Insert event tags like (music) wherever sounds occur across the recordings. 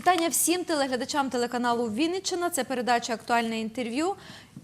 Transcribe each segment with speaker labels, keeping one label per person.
Speaker 1: Вітання всім телеглядачам телеканалу Вінниччина. Це передача Актуальне інтерв'ю.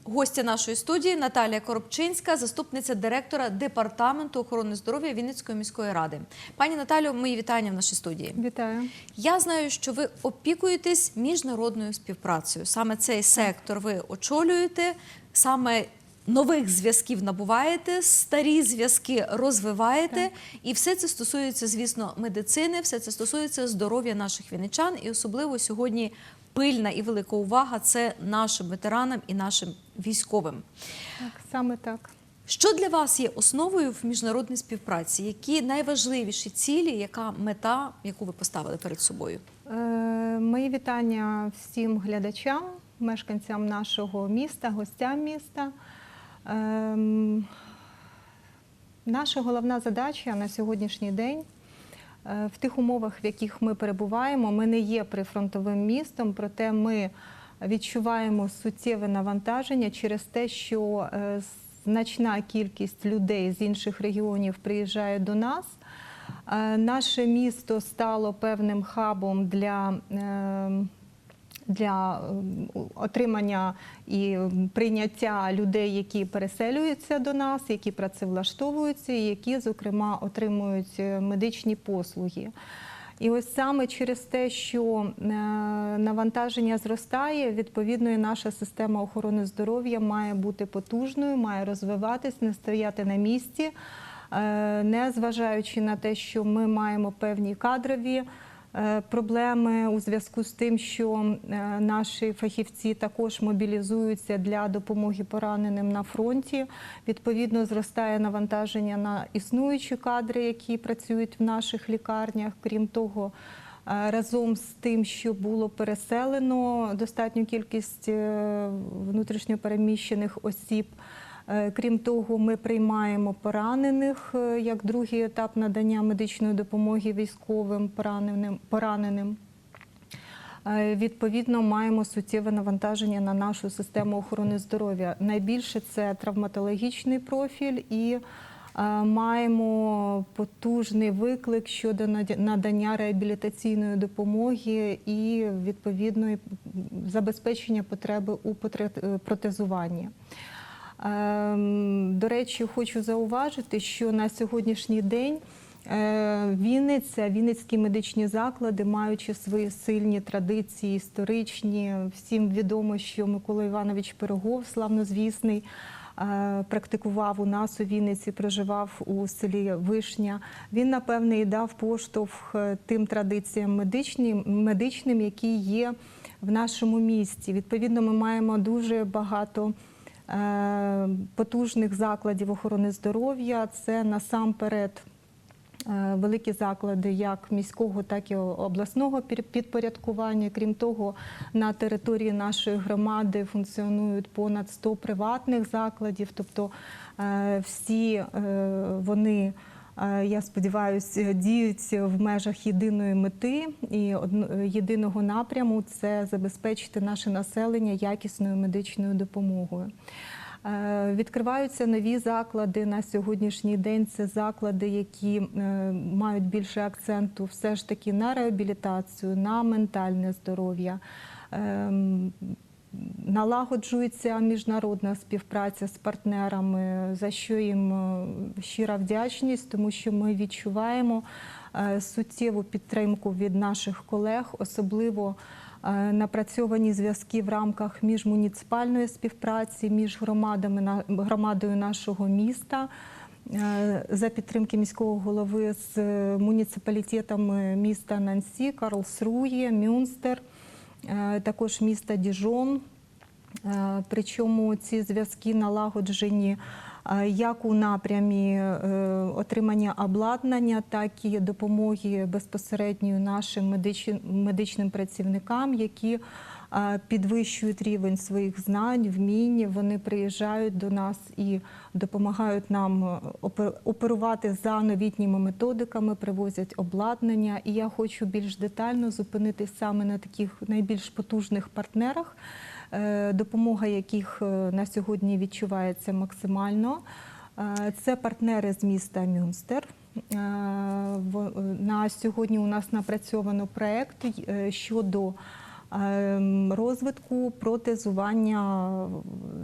Speaker 1: Гостя нашої студії Наталія Коробчинська, заступниця директора департаменту охорони здоров'я Вінницької міської ради. Пані Наталю, мої вітання в нашій студії.
Speaker 2: Вітаю.
Speaker 1: Я знаю, що ви опікуєтесь міжнародною співпрацею. Саме цей сектор ви очолюєте, саме нових зв'язків набуваєте, старі зв'язки розвиваєте, і все це стосується, звісно, медицини, все це стосується здоров'я наших вінничан, і особливо сьогодні пильна і велика увага це нашим ветеранам і нашим військовим.
Speaker 2: Так, саме так.
Speaker 1: Що для вас є основою в міжнародній співпраці? Які найважливіші цілі, яка мета, яку ви поставили перед собою?
Speaker 2: Е, мої вітання всім глядачам, мешканцям нашого міста, гостям міста. Ем, наша головна задача на сьогоднішній день е, в тих умовах, в яких ми перебуваємо, ми не є прифронтовим містом, проте ми відчуваємо суттєве навантаження через те, що е, значна кількість людей з інших регіонів приїжджає до нас. Е, Наше місто стало певним хабом для, е, для ем, отримання і прийняття людей, які переселюються до нас, які працевлаштовуються, і які, зокрема, отримують е, медичні послуги. І ось саме через те, що е, навантаження зростає, відповідно, і наша система охорони здоров'я має бути потужною, має розвиватись, не стояти на місці, е, не зважаючи на те, що ми маємо певні кадрові проблеми у зв'язку з тим, що е, наші фахівці також мобілізуються для допомоги пораненим на фронті. Відповідно, зростає навантаження на існуючі кадри, які працюють в наших лікарнях. Крім того, е, разом з тим, що було переселено достатню кількість е, внутрішньопереміщених осіб. Е, Крім того, ми приймаємо поранених е, як другий етап надання медичної допомоги військовим пораненим. пораненим. Е, Відповідно, маємо суттєве навантаження на нашу систему охорони здоров'я. Найбільше це травматологічний профіль і маємо потужний виклик щодо надання реабілітаційної допомоги і відповідної забезпечення потреби у протезуванні. Ем, До речі, хочу зауважити, що на сьогоднішній день е, Вінниця, Вінницькі медичні заклади, маючи свої сильні традиції історичні, всім відомо, що Микола Іванович Пирогов, славнозвісний, е, практикував у нас у Вінниці, проживав у селі Вишня. Він, напевне, і дав поштовх е, тим традиціям медичним, медичним, які є в нашому місті. Відповідно, ми маємо дуже багато потужних закладів охорони здоров'я. Це насамперед е, великі заклади як міського, так і обласного підпорядкування. Крім того, на території нашої громади функціонують понад 100 приватних закладів, тобто е, всі е, вони. Е, Я сподіваюся, діють в межах єдиної мети і єдиного напряму це забезпечити наше населення якісною медичною допомогою. Е, Відкриваються нові заклади на сьогоднішній день. Це заклади, які е, мають більше акценту все ж таки на реабілітацію, на ментальне здоров'я. Налагоджується міжнародна співпраця з партнерами, за що їм е, щира вдячність, тому що ми відчуваємо е, суттєву підтримку від наших колег, особливо е, напрацьовані зв'язки в рамках міжмуніципальної співпраці між громадами громадою нашого міста. За підтримки міського голови з муніципалітетами міста Нансі, Карлсрує, Мюнстер, також міста Діжон. Е, Причому ці зв'язки налагоджені е, як у напрямі е, отримання обладнання, так і допомоги безпосередньо нашим медичним, працівникам, які е, підвищують рівень своїх знань, вмінь. Вони приїжджають до нас і допомагають нам е, оперувати за новітніми методиками, привозять обладнання. І я хочу більш детально зупинитись саме на таких найбільш потужних партнерах е, допомога яких е, на сьогодні відчувається максимально. Це партнери з міста Мюнстер. На сьогодні у нас напрацьовано проект е, щодо розвитку протезування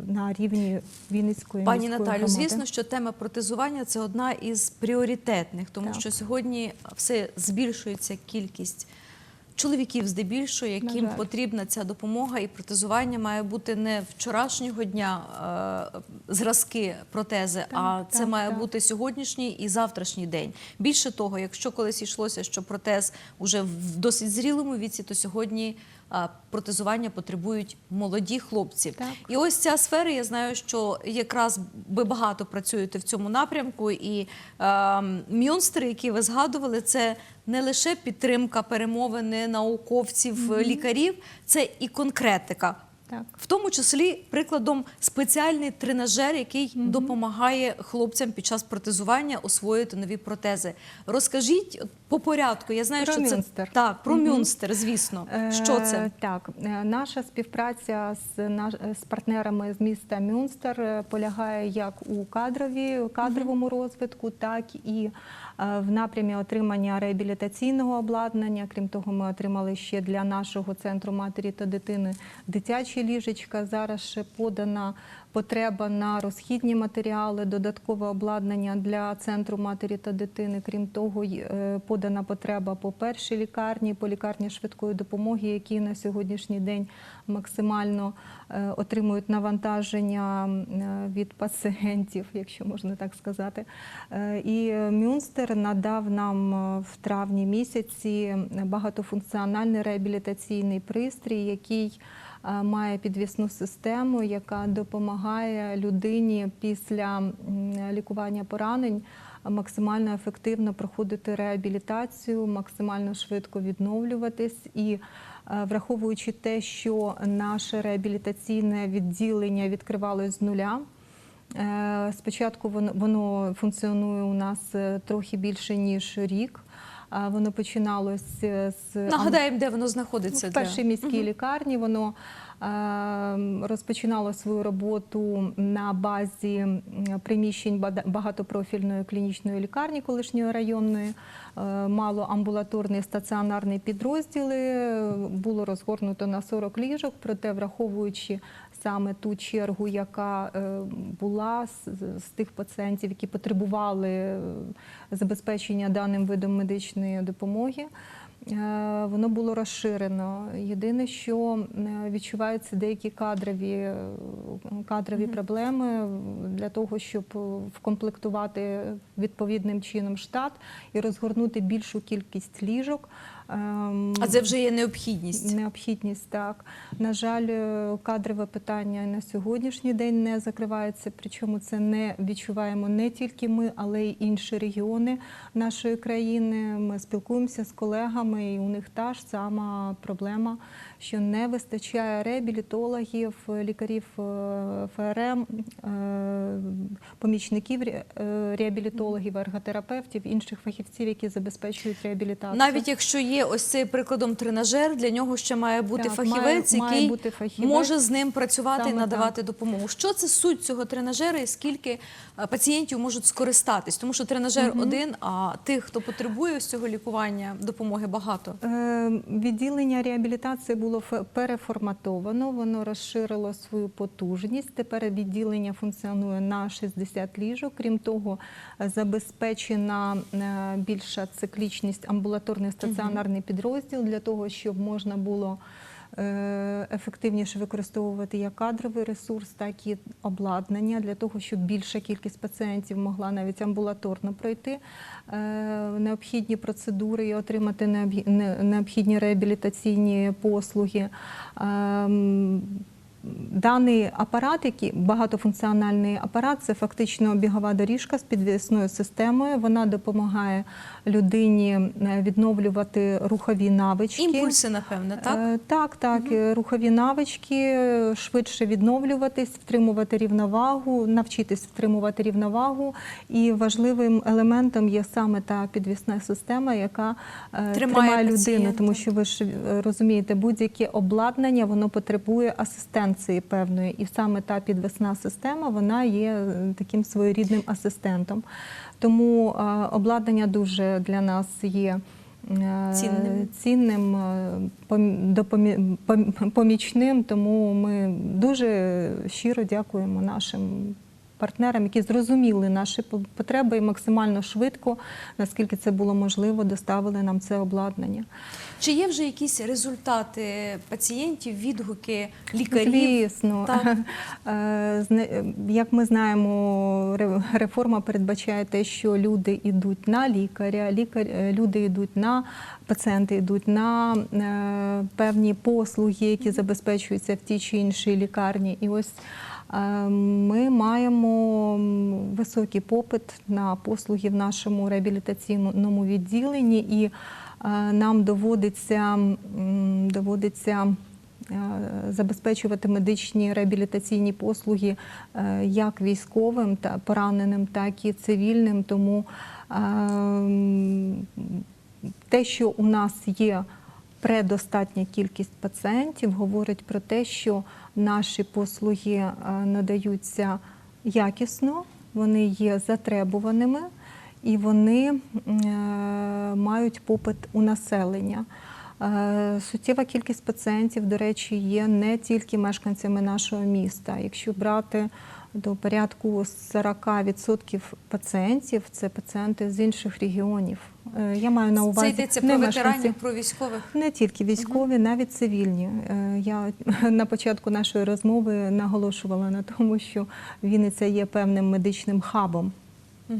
Speaker 2: на рівні Вінницької
Speaker 1: Пані
Speaker 2: міської
Speaker 1: Наталю,
Speaker 2: громади.
Speaker 1: звісно, що тема протезування це одна із пріоритетних, тому
Speaker 2: Так.
Speaker 1: що сьогодні все збільшується кількість чоловіків, здебільшого, яким потрібна ця допомога, і протезування має бути не вчорашнього дня е, зразки протези, а
Speaker 2: Так,
Speaker 1: це
Speaker 2: так,
Speaker 1: має
Speaker 2: так.
Speaker 1: бути сьогоднішній і завтрашній день. Більше того, якщо колись йшлося, що протез уже в досить зрілому віці, то сьогодні а, протезування потребують молоді хлопці.
Speaker 2: Так.
Speaker 1: І ось ця сфера, я знаю, що якраз ви багато працюєте в цьому напрямку, і е, які ви згадували, це не лише підтримка перемовини науковців, лікарів, це і конкретика.
Speaker 2: Так.
Speaker 1: В тому числі прикладом спеціальний тренажер, який допомагає хлопцям під час протезування освоїти нові протези. Розкажіть по порядку. Я знаю,
Speaker 2: Про
Speaker 1: що
Speaker 2: Мюнстер.
Speaker 1: це так, про
Speaker 2: Мгм.
Speaker 1: Мюнстер, звісно. Що це?
Speaker 2: Е, Так, е, наша співпраця з, наш- з партнерами з міста Мюнстер е, полягає як у кадрові, кадровому розвитку, так і е, в напрямі отримання реабілітаційного обладнання. Крім того, ми отримали ще для нашого центру матері та дитини дитячі ліжечка. Зараз ще подана потреба на розхідні матеріали, додаткове обладнання для центру матері та дитини. Крім того, е, подана потреба по першій лікарні, по лікарні швидкої допомоги, які на сьогоднішній день максимально е, отримують навантаження е, від пацієнтів, якщо можна так сказати. І Мюнстер надав нам в травні місяці багатофункціональний реабілітаційний пристрій, який має підвісну систему, яка допомагає людині після лікування поранень максимально ефективно проходити реабілітацію, максимально швидко відновлюватись і. е, Враховуючи те, що наше реабілітаційне відділення відкривалось з нуля, е, спочатку воно, функціонує у нас е, трохи більше ніж рік. Воно починалось е, з
Speaker 1: Нагадаємо, де воно знаходиться.
Speaker 2: в першій міській лікарні воно е, розпочинало свою роботу на базі приміщень багатопрофільної клінічної лікарні колишньої районної. Е, Мало амбулаторний стаціонарний підрозділи було розгорнуто на 40 ліжок, проте враховуючи саме ту чергу, яка е, була з, з тих пацієнтів, які потребували е, забезпечення даним видом медичної допомоги. е, Воно було розширено. Єдине, що відчуваються деякі кадрові, кадрові проблеми для того, щоб вкомплектувати відповідним чином штат і розгорнути більшу кількість ліжок. Ем,
Speaker 1: А це вже є необхідність.
Speaker 2: Необхідність так. На жаль, е, кадрове питання на сьогоднішній день не закривається. Причому це не відчуваємо не тільки ми, але й інші регіони нашої країни. Ми спілкуємося з колегами, і у них та ж сама проблема, що не вистачає реабілітологів, лікарів е, ФРМ, е, помічників е, реабілітологів, ерготерапевтів, інших фахівців, які забезпечують реабілітацію.
Speaker 1: Навіть якщо є ось цей прикладом тренажер, для нього ще має бути
Speaker 2: Так,
Speaker 1: фахівець,
Speaker 2: має- має
Speaker 1: який
Speaker 2: бути фахівець.
Speaker 1: може з ним працювати і
Speaker 2: надавати
Speaker 1: надавати допомогу. Що це суть цього тренажера і скільки пацієнтів можуть скористатись? Тому що тренажер один, а тих, хто потребує ось цього лікування, допомоги багато.
Speaker 2: Е, Відділення реабілітації було переформатовано, воно розширило свою потужність. Тепер відділення функціонує на 60 ліжок. Крім того, е, забезпечена е, більша циклічність амбулаторний стаціонарний підрозділ для того, щоб можна було е, ефективніше використовувати як кадровий ресурс, так і обладнання для того, щоб більша кількість пацієнтів могла навіть амбулаторно пройти е, необхідні процедури і отримати необхідні реабілітаційні послуги. Даний апарат, який багатофункціональний апарат, це фактично бігова доріжка з підвісною системою. Вона допомагає людині е, відновлювати рухові навички.
Speaker 1: Імпульси, напевне, так?
Speaker 2: Е, Так, так, е, рухові навички, швидше відновлюватись, втримувати рівновагу, навчитись втримувати рівновагу. І важливим елементом є саме та підвісна система, яка
Speaker 1: Тримає
Speaker 2: тримає людину, тому що ви ж розумієте, будь-яке обладнання воно потребує асистента конкуренції певної, і саме та підвесна система вона є е, таким своєрідним асистентом. Тому е, обладнання дуже для нас є. е,
Speaker 1: Цінним.
Speaker 2: цінним помічним, тому ми дуже щиро дякуємо нашим партнерам, які зрозуміли наші по- потреби і максимально швидко, наскільки це було можливо, доставили нам це обладнання.
Speaker 1: Чи є вже якісь результати пацієнтів, відгуки лікарів?
Speaker 2: Звісно. (laughs) Е, зне- як ми знаємо, реформа передбачає те, що люди йдуть на лікаря, лікар, е, люди йдуть на пацієнти йдуть на е, певні послуги, які забезпечуються в тій чи іншій лікарні. І ось е, ми маємо високий попит на послуги в нашому реабілітаційному відділенні, і е, нам доводиться, доводиться е, забезпечувати медичні реабілітаційні послуги е, як військовим та пораненим, так і цивільним. Тому е, те, що у нас є предостатня кількість пацієнтів, говорить про те, що наші послуги е, надаються якісно, вони є затребуваними і вони е, мають попит у населення. Е, Суттєва кількість пацієнтів, до речі, є не тільки мешканцями нашого міста. Якщо брати до порядку 40% пацієнтів, це пацієнти з інших регіонів. Е, Я маю на увазі
Speaker 1: Це йдеться про ветеранів, про військових.
Speaker 2: не тільки військові, навіть цивільні. Е, Я (laughs) на початку нашої розмови наголошувала на тому, що Вінниця є певним медичним хабом.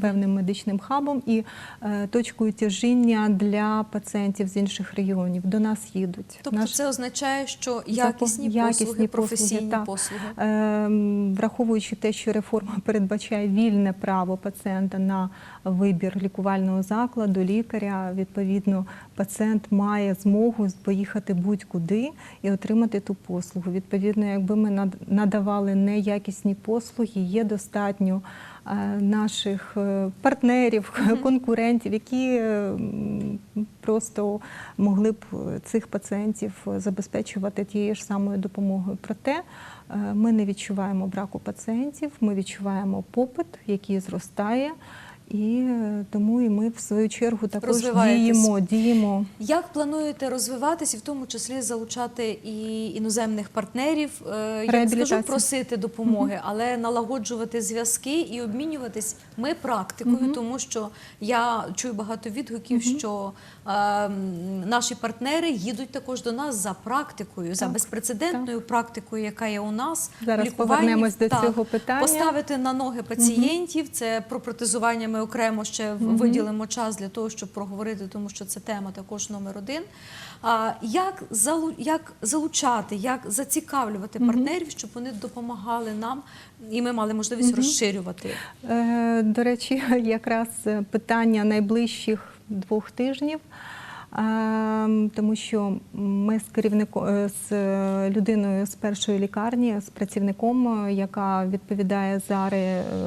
Speaker 2: Певним медичним хабом і е, точкою тяжіння для пацієнтів з інших регіонів до нас їдуть.
Speaker 1: Тобто
Speaker 2: Наш-
Speaker 1: це означає, що якісні,
Speaker 2: якісні
Speaker 1: послуги, професійні
Speaker 2: так.
Speaker 1: послуги.
Speaker 2: Ем, Враховуючи те, що реформа (laughs) передбачає вільне право пацієнта на вибір лікувального закладу, лікаря, відповідно, пацієнт має змогу поїхати будь-куди і отримати ту послугу. Відповідно, якби ми над- надавали неякісні послуги, є достатньо наших е, партнерів, (laughs) конкурентів, які е, просто могли б е, цих пацієнтів забезпечувати тією ж самою допомогою. Проте е, ми не відчуваємо браку пацієнтів, ми відчуваємо попит, який зростає. І е, тому і ми в свою чергу також діємо, діємо.
Speaker 1: Як плануєте розвиватися, в тому числі залучати і іноземних партнерів? Е, Я не скажу просити допомоги, але налагоджувати зв'язки і обмінюватись ми практикою, тому що я чую багато відгуків, що е, наші партнери їдуть також до нас за практикою, за
Speaker 2: Так,
Speaker 1: безпрецедентною практикою, яка є у нас
Speaker 2: Зараз повернемось до
Speaker 1: Так.
Speaker 2: цього питання.
Speaker 1: Поставити на ноги пацієнтів. Це про протезування ми окремо ще виділимо час для того, щоб проговорити, тому що це тема також номер один. А як як залучати, як зацікавлювати партнерів, щоб вони допомагали нам, і ми мали можливість розширювати.
Speaker 2: Е, До речі, (laughs) якраз питання найближчих двох тижнів. Ем, Тому що ми з керівником е, з е, людиною з першої лікарні, з працівником, е, яка відповідає за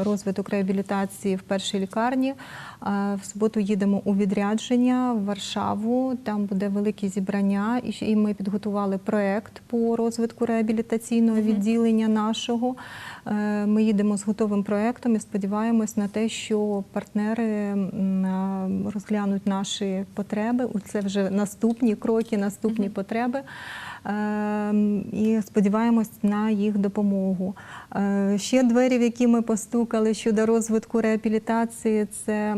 Speaker 2: розвиток реабілітації в першій лікарні. В суботу їдемо у відрядження в Варшаву. Там буде велике зібрання, і і ми підготували проект по розвитку реабілітаційного відділення нашого. Е, Ми їдемо з готовим проектом і сподіваємось на те, що партнери розглянуть наші потреби. Це вже наступні кроки, наступні потреби. Е, І сподіваємось на їх допомогу. Е, Ще двері, в які ми постукали щодо розвитку реабілітації, це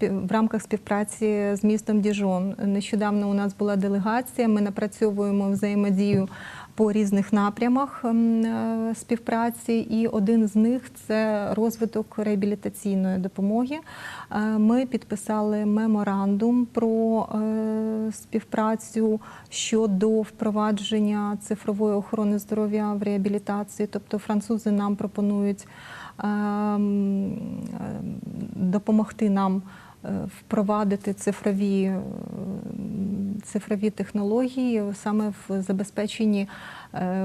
Speaker 2: в рамках співпраці з містом Діжон. Нещодавно у нас була делегація. Ми напрацьовуємо взаємодію по різних напрямах ем, е, співпраці, і один з них це розвиток реабілітаційної допомоги. Е, Ми підписали меморандум про е, співпрацю щодо впровадження цифрової охорони здоров'я в реабілітації. Тобто французи нам пропонують ем, е, допомогти нам впровадити цифрові, е, цифрові технології саме в забезпеченні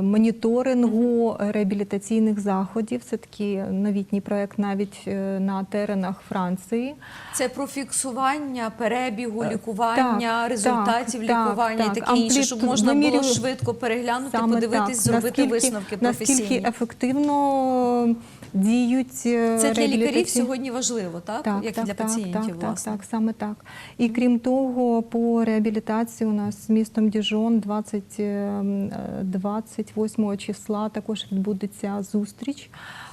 Speaker 2: моніторингу реабілітаційних заходів. Це такий новітній проект навіть е, на теренах Франції.
Speaker 1: Це про фіксування перебігу,
Speaker 2: Е,
Speaker 1: лікування,
Speaker 2: так,
Speaker 1: результатів
Speaker 2: так,
Speaker 1: лікування
Speaker 2: так,
Speaker 1: і таке інше, щоб можна було швидко переглянути,
Speaker 2: Саме
Speaker 1: подивитись,
Speaker 2: так.
Speaker 1: зробити
Speaker 2: Наскільки-
Speaker 1: висновки
Speaker 2: Наскільки ефективно діють е,
Speaker 1: Це для лікарів сьогодні важливо, так? Як і для пацієнтів,
Speaker 2: так,
Speaker 1: власне.
Speaker 2: Так, так, саме так. І крім того, по реабілітації у нас з містом Діжон 20, е, м, е, 28 числа також відбудеться зустріч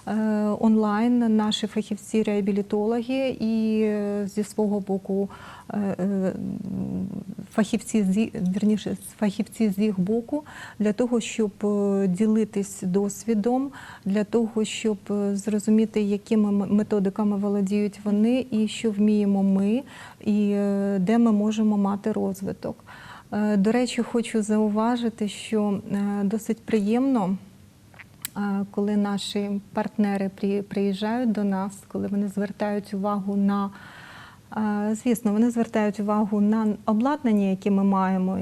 Speaker 2: е, онлайн. Наші фахівці-реабілітологи і е, зі свого боку е, фахівці вірніше, фахівці з їх боку для того, щоб ділитись досвідом, для того, щоб зрозуміти, якими методиками володіють вони, і що вміємо ми, і де ми можемо мати розвиток. Е, До речі, хочу зауважити, що е, досить приємно. е, Коли наші партнери приїжджають до нас, коли вони звертають увагу на Звісно, вони звертають увагу на обладнання, яке ми маємо,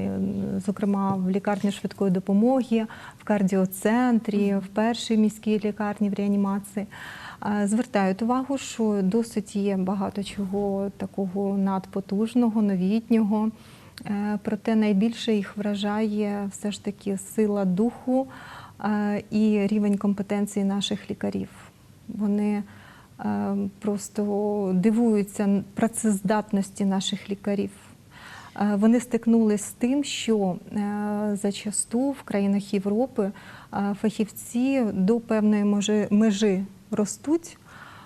Speaker 2: зокрема в лікарні швидкої допомоги, в кардіоцентрі, в першій міській лікарні в реанімації. Звертають увагу, що досить є багато чого такого надпотужного, новітнього. Е, Проте найбільше їх вражає все ж таки сила духу е, і рівень компетенції наших лікарів. Вони е, просто дивуються працездатності наших лікарів. Вони стикнулися з тим, що зачасту в країнах Європи фахівці до певної межі ростуть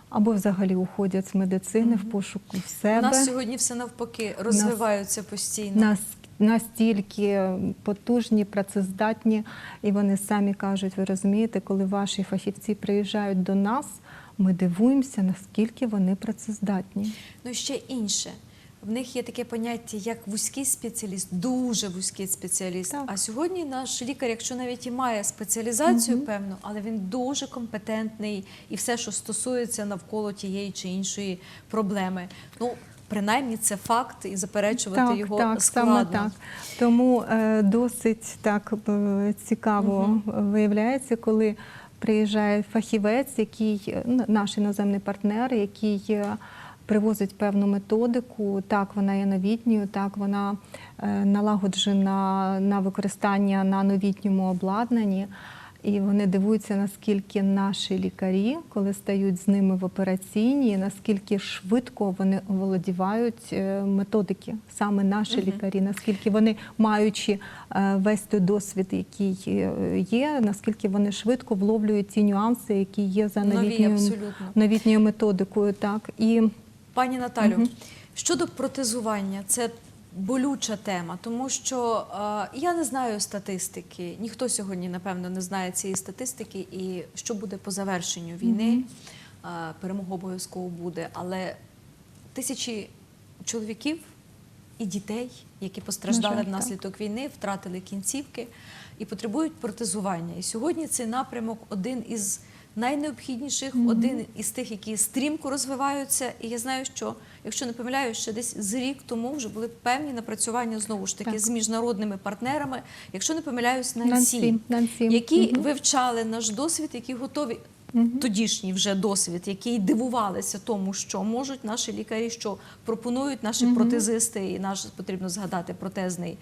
Speaker 2: або взагалі уходять з медицини в пошуку в
Speaker 1: У нас сьогодні все навпаки розвиваються постійно.
Speaker 2: Нас настільки потужні, працездатні, і вони самі кажуть, ви розумієте, коли ваші фахівці приїжджають до нас, ми дивуємося, наскільки вони працездатні.
Speaker 1: Ну ще інше. В них є таке поняття, як вузький спеціаліст, дуже вузький спеціаліст.
Speaker 2: Так.
Speaker 1: А сьогодні наш лікар, якщо навіть і має спеціалізацію певну, але він дуже компетентний і все, що стосується навколо тієї чи іншої проблеми. Ну, принаймні, це факт, і заперечувати
Speaker 2: так,
Speaker 1: його
Speaker 2: так,
Speaker 1: складно.
Speaker 2: саме так. Тому е, досить так е, цікаво виявляється, коли приїжджає фахівець, який е, наш іноземний партнер, який е, привозить певну методику. Так, вона є новітньою, так вона е, налагоджена на використання на новітньому обладнанні. І вони дивуються, наскільки наші лікарі, коли стають з ними в операційній, наскільки швидко вони оволодівають е, методики, саме наші лікарі, наскільки вони, маючи е, весь той досвід, який є, наскільки вони швидко вловлюють ті нюанси, які є за
Speaker 1: Нові,
Speaker 2: новітньою, новітньою методикою. Так і
Speaker 1: Пані Наталю, щодо протезування, це болюча тема, тому що е, я не знаю статистики. Ніхто сьогодні, напевно, не знає цієї статистики, і що буде по завершенню війни. Е, перемога обов'язково буде, але тисячі чоловіків і дітей, які постраждали
Speaker 2: жаль,
Speaker 1: внаслідок війни, втратили кінцівки і потребують протезування. І сьогодні цей напрямок один із найнеобхідніших, один із тих, які стрімко розвиваються. І я знаю, що якщо не помиляюсь, ще десь з рік тому вже були певні напрацювання знову ж таки
Speaker 2: Так.
Speaker 1: з міжнародними партнерами. Якщо не помиляюсь, на
Speaker 2: сім
Speaker 1: ці,
Speaker 2: Нансі.
Speaker 1: які вивчали наш досвід, які готові. Тодішній вже досвід, який дивувалися тому, що можуть наші лікарі, що пропонують наші протезисти, і наш потрібно згадати протезний,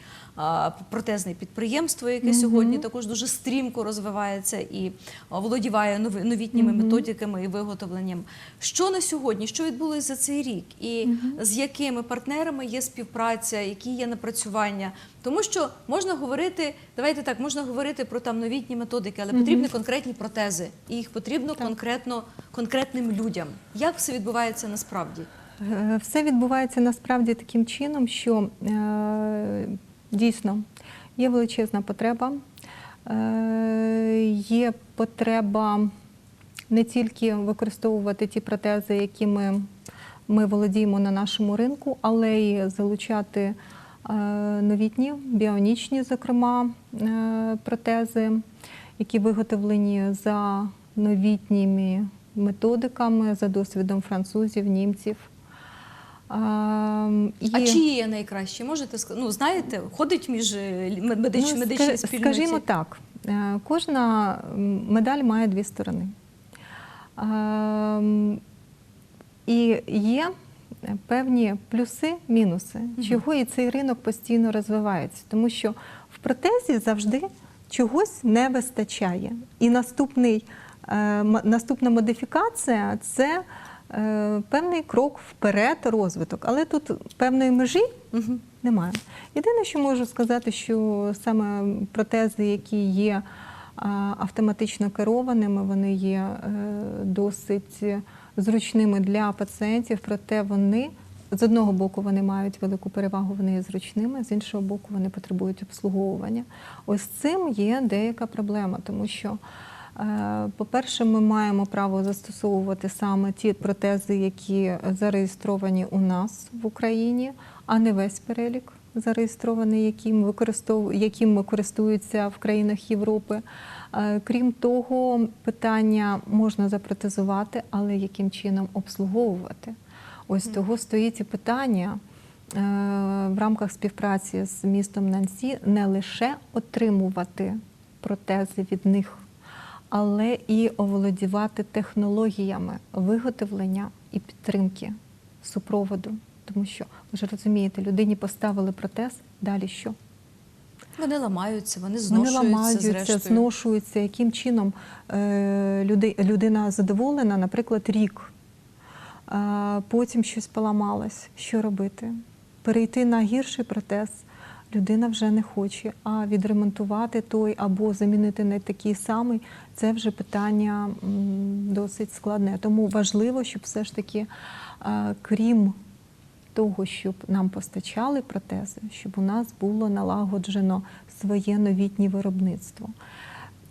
Speaker 1: протезне підприємство, яке сьогодні також дуже стрімко розвивається і володіває новітніми методиками і виготовленням. Що на сьогодні, що відбулося за цей рік, і з якими партнерами є співпраця, які є напрацювання? Тому що можна говорити, давайте так, можна говорити про там новітні методики, але потрібні конкретні протези, і їх потрібно конкретно конкретним людям. Як все відбувається насправді?
Speaker 2: Е, Все відбувається насправді таким чином, що е, дійсно є величезна потреба, е, є потреба не тільки використовувати ті протези, які ми, володіємо на нашому ринку, але й залучати новітні, біонічні, зокрема, е, протези, які виготовлені за новітніми методиками, за досвідом французів, німців. І-
Speaker 1: А чиї є найкращі? Можете сказати? Ну, знаєте, ходить між е, мед- медич,
Speaker 2: Ну,
Speaker 1: медичній
Speaker 2: ска-
Speaker 1: спільноті?
Speaker 2: Скажімо так, е, кожна медаль має дві сторони. Ем, І є певні плюси, мінуси, чого і цей ринок постійно розвивається. Тому що в протезі завжди чогось не вистачає. І наступний, е, наступна модифікація це е, певний крок вперед, розвиток. Але тут певної межі немає. Єдине, що можу сказати, що саме протези, які є автоматично керованими, вони є е, досить зручними для пацієнтів, проте вони. З одного боку вони мають велику перевагу, вони є зручними, з іншого боку, вони потребують обслуговування. Ось цим є деяка проблема, тому що, е, по-перше, ми маємо право застосовувати саме ті протези, які зареєстровані у нас в Україні, а не весь перелік зареєстрований, яким яким користуються в країнах Європи. Е, Крім того, питання можна запротезувати, але яким чином обслуговувати? Ось того стоїть і питання е, в рамках співпраці з містом Нансі не лише отримувати протези від них, але і оволодівати технологіями виготовлення і підтримки супроводу. Тому що ви ж розумієте, людині поставили протез, далі що?
Speaker 1: Вони ламаються, вони
Speaker 2: Вони
Speaker 1: зношуються,
Speaker 2: ламаються,
Speaker 1: зрештою.
Speaker 2: зношуються, яким чином е, людина задоволена, наприклад, рік. Потім щось поламалось. Що робити? Перейти на гірший протез людина вже не хоче, а відремонтувати той або замінити на такий самий це вже питання досить складне. Тому важливо, щоб все ж таки, е, крім того, щоб нам постачали протези, щоб у нас було налагоджено своє новітнє виробництво.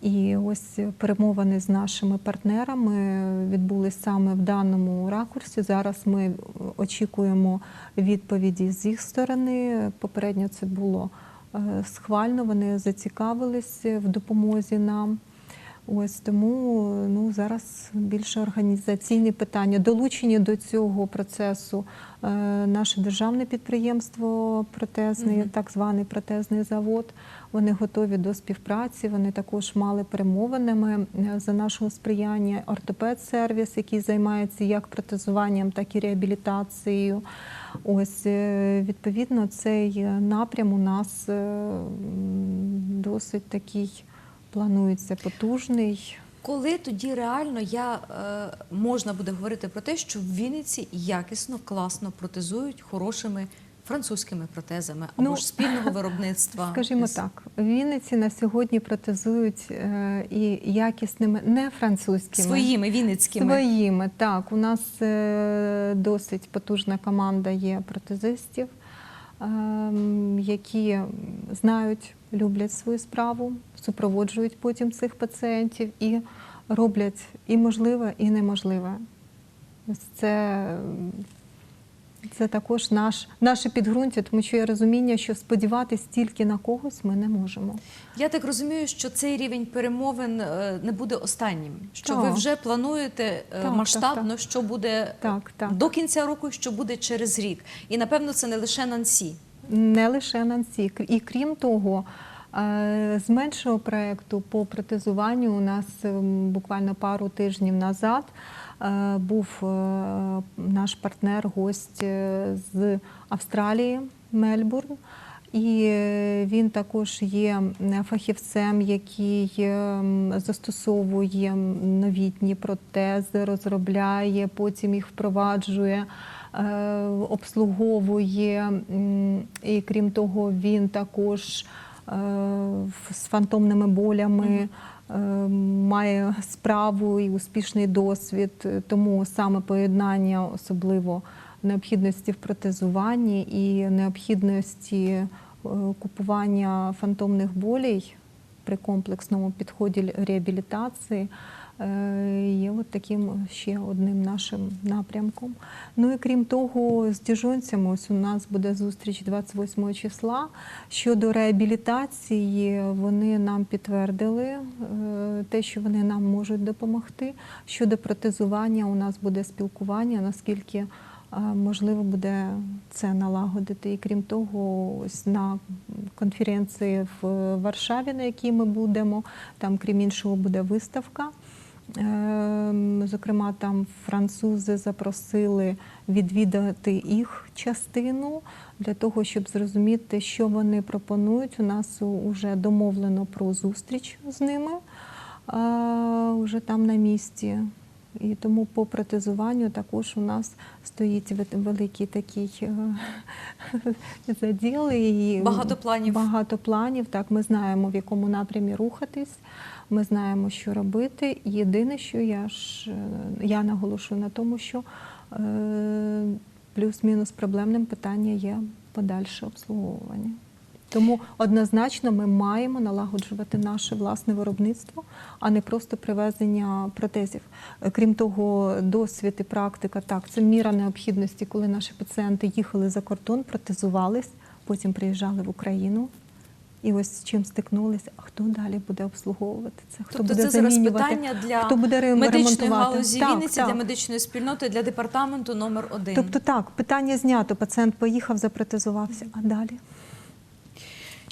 Speaker 2: І ось перемовини з нашими партнерами відбулись саме в даному ракурсі. Зараз ми очікуємо відповіді з їх сторони. Попередньо це було е, схвально. Вони зацікавились в допомозі нам. Ось тому ну зараз більше організаційні питання. Долучені до цього процесу е, наше державне підприємство протезний,
Speaker 1: Мгм.
Speaker 2: так званий протезний завод. Вони готові до співпраці. Вони також мали перемовинами е, за нашого сприяння ортопед-сервіс, який займається як протезуванням, так і реабілітацією. Ось е, відповідно цей е, напрям у нас досить такий планується потужний.
Speaker 1: Коли тоді реально я, е, можна буде говорити про те, що в Вінниці якісно, класно протезують хорошими французькими протезами або
Speaker 2: Ну,
Speaker 1: ж спільного виробництва? (laughs)
Speaker 2: Скажімо так, в Вінниці на сьогодні протезують е, і якісними, не французькими.
Speaker 1: Своїми вінницькими.
Speaker 2: Своїми, так. У нас е, досить потужна команда є протезистів, ем, які знають, люблять свою справу, супроводжують потім цих пацієнтів і роблять і можливе, і неможливе. Це, це також наш, наше підґрунтя, тому що є розуміння, що сподіватись тільки на когось ми не можемо.
Speaker 1: Я так розумію, що цей рівень перемовин е, не буде останнім. Що ви вже плануєте е,
Speaker 2: Так,
Speaker 1: масштабно,
Speaker 2: так,
Speaker 1: що буде
Speaker 2: Так, так.
Speaker 1: до кінця року, що буде через рік. І напевно це не лише Нансі.
Speaker 2: Не лише Нансі. І крім того, е, з меншого проєкту по протезуванню у нас ем, буквально пару тижнів назад е, був е, наш партнер, гость е, з Австралії, Мельбурн. І е, він також є фахівцем, який застосовує новітні протези, розробляє, потім їх впроваджує, е, обслуговує. І крім того, він також е, з фантомними болями е, має справу і успішний досвід. Тому саме поєднання особливо необхідності в протезуванні і необхідності е, купування фантомних болей при комплексному підході реабілітації е, є от таким ще одним нашим напрямком. Ну і крім того, з діжонцями ось у нас буде зустріч 28 числа. Щодо реабілітації, вони нам підтвердили е, те, що вони нам можуть допомогти. Щодо протезування, у нас буде спілкування, наскільки можливо буде це налагодити. І крім того, ось на конференції в Варшаві, на якій ми будемо, там, крім іншого, буде виставка. Ем, Зокрема, там французи запросили відвідати їх частину для того, щоб зрозуміти, що вони пропонують. У нас вже домовлено про зустріч з ними вже там на місці. І тому по протезуванню також у нас стоїть ве- великий такий е, (laughs) заділ. І
Speaker 1: Багато планів.
Speaker 2: Багато планів. Так, ми знаємо, в якому напрямі рухатись, ми знаємо, що робити. Єдине, що я ж е, я наголошую на тому, що е, плюс-мінус проблемним питання є подальше обслуговування. Тому однозначно ми маємо налагоджувати наше власне виробництво, а не просто привезення протезів. Е, Крім того, досвід і практика так, це міра необхідності, коли наші пацієнти їхали за кордон, протезувались, потім приїжджали в Україну. І ось з чим стикнулися, а хто далі буде обслуговувати це? Хто
Speaker 1: Тобто
Speaker 2: буде
Speaker 1: це зараз питання для
Speaker 2: хто буде
Speaker 1: медичної
Speaker 2: ремонтувати?
Speaker 1: галузі
Speaker 2: Так,
Speaker 1: Вінниці,
Speaker 2: так.
Speaker 1: для медичної спільноти, для департаменту номер один.
Speaker 2: Тобто так, питання знято. Пацієнт поїхав, запротезувався, а далі.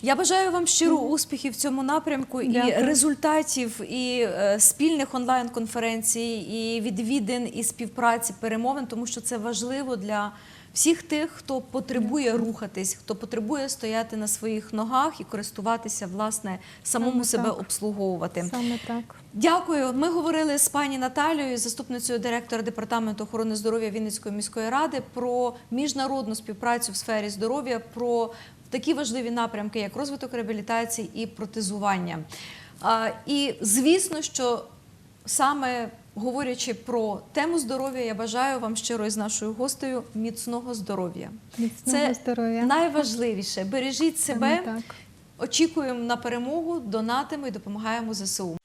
Speaker 1: Я бажаю вам щиро успіхів в цьому напрямку і результатів, і е, спільних онлайн-конференцій, і відвідин, і співпраці, перемовин, тому що це важливо для всіх тих, хто потребує рухатись, хто потребує стояти на своїх ногах і користуватися власне самому
Speaker 2: Саме
Speaker 1: себе
Speaker 2: так.
Speaker 1: обслуговувати.
Speaker 2: Саме так.
Speaker 1: Дякую. Ми говорили з пані Наталією, заступницею директора департаменту охорони здоров'я Вінницької міської ради, про міжнародну співпрацю в сфері здоров'я, про такі важливі напрямки, як розвиток реабілітації і протезування. І звісно, що саме говорячи про тему здоров'я, я бажаю вам щиро із нашою гостею міцного здоров'я.
Speaker 2: Міцного
Speaker 1: Це
Speaker 2: здоров'я.
Speaker 1: найважливіше. Бережіть себе. Очікуємо на перемогу, донатимо і допомагаємо ЗСУ.